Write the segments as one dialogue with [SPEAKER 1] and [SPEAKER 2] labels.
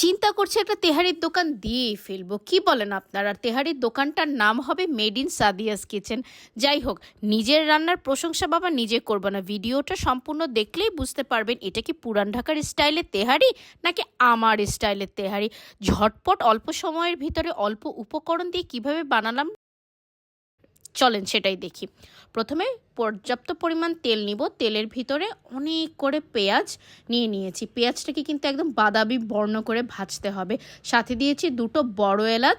[SPEAKER 1] চিন্তা করছে একটা তেহারির দোকান দিয়েই ফেলব। কি বলেন আপনারা? তেহারির দোকানটার নাম হবে মেড ইন সাদিয়াস কিচেন। যাই হোক, নিজের রান্নার প্রশংসা বাবা নিজে করব না। ভিডিওটা সম্পূর্ণ দেখলেই বুঝতে পারবেন, এটা কি পুরান ঢাকার স্টাইলের তেহারি নাকি আমার স্টাইলের তেহারি? ঝটপট অল্প সময়ের ভিতরে অল্প উপকরণ দিয়ে কীভাবে বানালাম চলেন সেটাই দেখি। প্রথমে পর্যাপ্ত পরিমাণ তেল নিব। তেলের ভিতরে অনেক করে পেঁয়াজ নিয়ে নিয়েছি। পেঁয়াজটাকে কিন্তু একদম বাদাবি বর্ণ করে ভাজতে হবে। সাথে দিয়েছি দুটো বড় এলাচ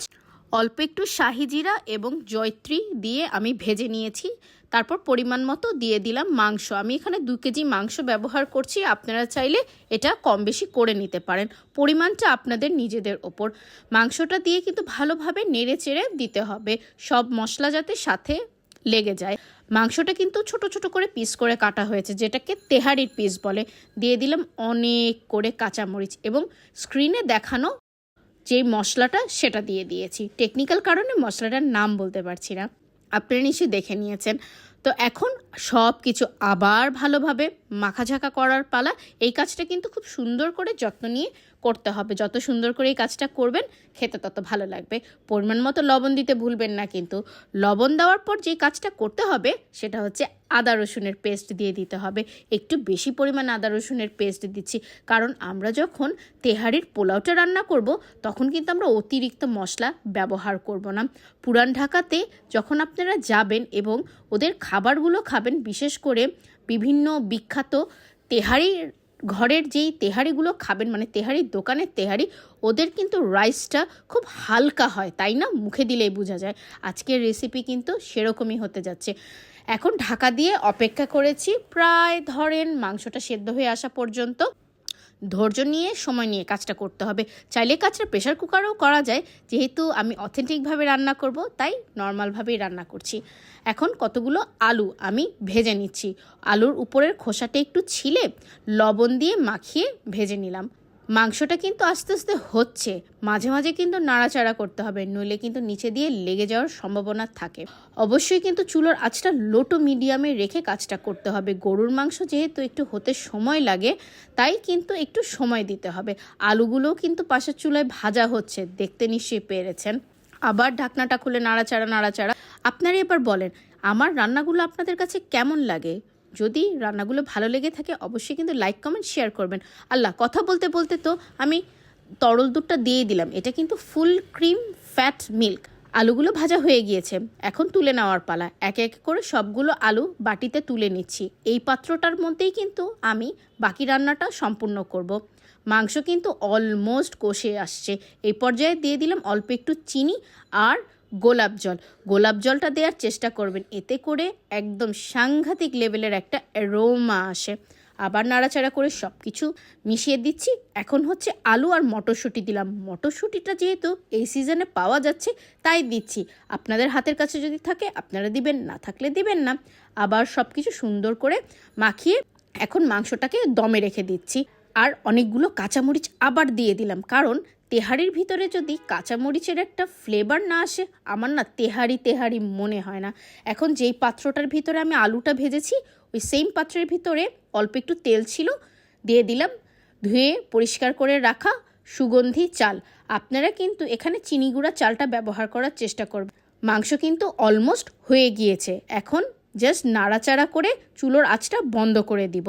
[SPEAKER 1] অল্প একটু শাহি জিরা এবং জয়ত্রী দিয়ে আমি ভেজে নিয়েছি। তারপর পরিমাণ মতো দিয়ে দিলাম মাংস। আমি এখানে দু কেজি মাংস ব্যবহার করছি। আপনারা চাইলে এটা কম বেশি করে নিতে পারেন। পরিমাণটা আপনাদের নিজেদের ওপর। মাংসটা দিয়ে কিন্তু ভালোভাবে নেড়ে চেড়ে দিতে হবে। সব মশলা যাতে সাথে লেগে যায়। মাংসটা কিন্তু ছোট ছোট করে পিস করে কাটা হয়েছে, যেটাকে তেহারির পিস বলে। দিয়ে দিলাম অনেক করে কাঁচামরিচ এবং স্ক্রিনে দেখানো যে মশলাটা সেটা দিয়ে দিয়েছি। টেকনিক্যাল কারণে মশলাটার নাম বলতে পারছি না। আপনারা নিশ্চয়ই দেখে নিয়েছেন। তো এখন সব কিছু আবার ভালোভাবে মাখাঝাকা করার পালা। এই কাজটা কিন্তু খুব সুন্দর করে যত্ন নিয়ে করতে হবে। যত সুন্দর করে এই কাজটা করবেন, খেতে তত ভালো লাগবে। পরিমাণ মতো লবণ দিতে ভুলবেন না কিন্তু। লবণ দেওয়ার পর যে কাজটা করতে হবে, সেটা হচ্ছে আদা রসুনের পেস্ট দিয়ে দিতে হবে। একটু বেশি পরিমাণ আদা রসুনের পেস্ট দিচ্ছি। কারণ আমরা যখন তেহারির পোলাওটা রান্না করব, তখন কিন্তু আমরা অতিরিক্ত মশলা ব্যবহার করব না। পুরান ঢাকাতে যখন আপনারা যাবেন এবং ওদের খাবারগুলো খাবেন, বিশেষ করে বিভিন্ন বিখ্যাত তেহারির ঘরের যেই তেহারিগুলো খাবেন মানে তেহারির দোকানের তেহারি, ওদের কিন্তু রাইসটা খুব হালকা হয়, তাই না? মুখে দিলেই বোঝা যায়। আজকের রেসিপি কিন্তু সেরকমই হতে যাচ্ছে। এখন ঢাকা দিয়ে অপেক্ষা করেছি, প্রায় ধরেন মাংসটা সেদ্ধ হয়ে আসা পর্যন্ত। ধৈর্য নিয়ে, সময় নিয়ে কাজটা করতে হবে। চাইলে কাজটা প্রেশার কুকারও করা যায়। যেহেতু আমি অথেন্টিকভাবে রান্না করব, তাই নর্মালভাবেই রান্না করছি। এখন কতগুলো আলু আমি ভেজে নিচ্ছি। আলুর উপরের খোসাটা একটু ছিলে, লবণ দিয়ে মাখিয়ে ভেজে নিলাম। মাংসটা কিন্তু আস্তে আস্তে হচ্ছে। মাঝে মাঝে কিন্তু নাড়াচাড়া করতে হবে, নইলে কিন্তু নিচে দিয়ে লেগে যাওয়ার সম্ভাবনা থাকে। অবশ্যই কিন্তু চুলোর আঁচটা লো টু মিডিয়ামে রেখে কাজটা করতে হবে। গরুর মাংস যেহেতু একটু হতে সময় লাগে, তাই কিন্তু একটু সময় দিতে হবে। আলুগুলোও কিন্তু পাশের চুলায় ভাজা হচ্ছে, দেখতে নিশ্চয়ই পেরেছেন। আবার ঢাকনাটা খুলে নাড়াচাড়া নাড়াচাড়া। আপনারা এবার বলেন, আমার রান্নাগুলো আপনাদের কাছে কেমন লাগে? যদি রান্নাগুলো ভালো লেগে থাকে, অবশ্যই কিন্তু লাইক কমেন্ট শেয়ার করবেন। আল্লাহ, কথা বলতে বলতে তো আমি তরল দুধটা দিয়ে দিলাম। এটা কিন্তু ফুল ক্রিম ফ্যাট মিল্ক আলুগুলো ভাজা হয়ে গিয়েছে। এখন তুলে নেওয়ার পালা। একে এক করে সবগুলো আলু বাটিতে তুলে নিচ্ছি। এই পাত্রটার মধ্যেই কিন্তু আমি বাকি রান্নাটা সম্পূর্ণ করব। মাংস কিন্তু অলমোস্ট কষে আসছে। এই পর্যায়ে দিয়ে দিলাম অল্প একটু চিনি আর গোলাপ জল। গোলাপ জলটা দেওয়ার চেষ্টা করবেন। এতে করে একদম সাংঘাতিক লেভেলের একটা অ্যারোমা আসে। আবার নাড়াচাড়া করে সব কিছু মিশিয়ে দিচ্ছি। এখন হচ্ছে আলু আর মটরশুঁটি দিলাম। মটরশুঁটিটা যেহেতু এই সিজনে পাওয়া যাচ্ছে, তাই দিচ্ছি। আপনাদের হাতের কাছে যদি থাকে, আপনারা দিবেন, না থাকলে দিবেন না। আবার সব কিছু সুন্দর করে মাখিয়ে এখন মাংসটাকে দমে রেখে দিচ্ছি। আর অনেকগুলো কাঁচামরিচ আবার দিয়ে দিলাম। কারণ তেহারির ভিতরে যদি কাঁচামরিচের একটা ফ্লেভার না আসে, আমার না তেহারি তেহারি মনে হয় না। এখন যেই পাত্রটার ভিতরে আমি আলুটা ভেজেছি, ওই সেম পাত্রের ভিতরে অল্প একটু তেল ছিল, দিয়ে দিলাম, ধুয়ে পরিষ্কার করে রাখা সুগন্ধি চাল। আপনারা কিন্তু এখানে চিনি গুঁড়া চালটা ব্যবহার করার চেষ্টা করবেন। মাংস কিন্তু অলমোস্ট হয়ে গিয়েছে। এখন জাস্ট নাড়াচাড়া করে চুলোর আঁচটা বন্ধ করে দিব।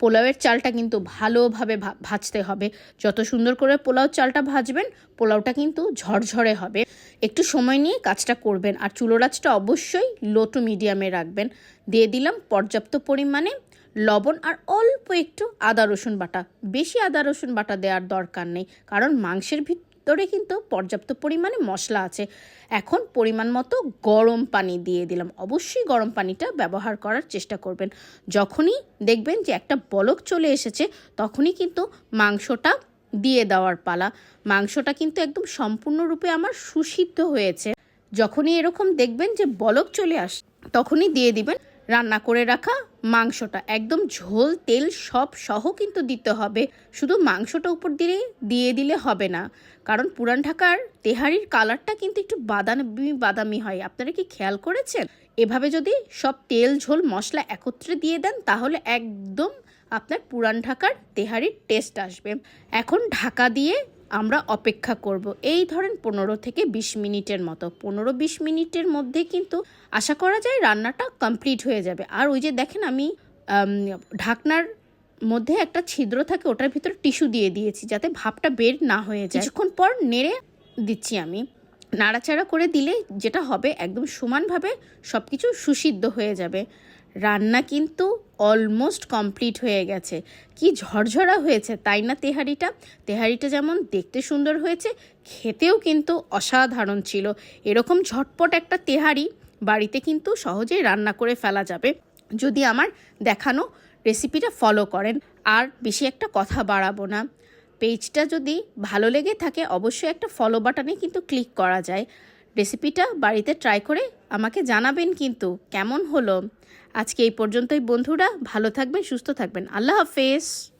[SPEAKER 1] পোলাওয়ের চালটা কিন্তু ভালোভাবে ভাজতে হবে। যত সুন্দর করে পোলাও চালটা ভাজবেন, পোলাওটা কিন্তু ঝরঝরে হবে। একটু সময় নিয়ে কাজটা করবেন আর চুলোর আঁচটা অবশ্যই লো টু মিডিয়ামে রাখবেন। দিয়ে দিলাম পর্যাপ্ত পরিমাণে লবণ আর অল্প একটু আদা রসুন বাটা। বেশি আদা রসুন বাটা দেওয়ার দরকার নেই, কারণ মাংসের ভিতরে কিন্তু পর্যাপ্ত পরিমাণে মশলা আছে। এখন পরিমাণ মতো গরম পানি দিয়ে দিলাম। অবশ্যই গরম পানিটা ব্যবহার করার চেষ্টা করবেন। যখনই দেখবেন যে একটা বলক চলে এসেছে, তখনই কিন্তু মাংসটা দিয়ে দেওয়ার পালা। মাংসটা কিন্তু একদম সম্পূর্ণরূপে আমার সুসিদ্ধ হয়েছে। যখনই এরকম দেখবেন যে বলক চলে আস, তখনই দিয়ে দিবেন। রান্না করে রাখা মাংসটা। একদম ঝোল, তেল সব সহ কিন্তু দিতে হবে। শুধু মাংসটা উপর দিয়ে দিয়ে দিলে হবে না। কারণ পুরান ঢাকার তেহারির কালারটা কিন্তু একটু বাদামি বাদামি হয়। আপনারা কি খেয়াল করেছেন? এভাবে যদি সব তেল, ঝোল, মশলা একত্রে দিয়ে দেন, তাহলে একদম আপনার পুরান ঢাকার তেহারির টেস্ট আসবে। এখন ঢাকা দিয়ে আমরা অপেক্ষা করব। এই ধরেন পনেরো থেকে বিশ মিনিটের মতো। পনেরো বিশ মিনিটের মধ্যে কিন্তু আশা করা যায় রান্নাটা কমপ্লিট হয়ে যাবে। আর ওই যে দেখেন আমি ঢাকনার মধ্যে একটা ছিদ্র থাকে, ওটার ভিতরে টিস্যু দিয়ে দিয়েছি যাতে ভাপটা বের না হয়ে যায়। কিছুক্ষণ পর নেড়ে দিচ্ছি আমি। নাড়াচাড়া করে দিলে যেটা হবে, একদম সমানভাবে সব কিছু সুসিদ্ধ হয়ে যাবে। রান্না কিন্তু অলমোস্ট কমপ্লিট হয়ে গেছে। কি ঝরঝরা হয়েছে, তাই না তেহারিটা? তেহারিটা যেমন দেখতে সুন্দর হয়েছে, খেতেও কিন্তু অসাধারণ ছিল। এরকম ঝটপট একটা তেহারি বাড়িতে কিন্তু সহজেই রান্না করে ফেলা যাবে। যদি আমার দেখানো রেসিপিটা ফলো করেন, আর বেশি একটা কথা বাড়াবো না। পেজটা যদি ভালো লেগে থাকে, অবশ্যই একটা ফলো বাটনে কিন্তু ক্লিক করা যায়। রেসিপিটা বাড়িতে ট্রাই করে আমাকে জানাবেন কিন্তু কেমন হলো? আজকে এই পর্যন্তই বন্ধুরা। ভালো থাকবেন সুস্থ থাকবেন। আল্লাহ হাফেজ।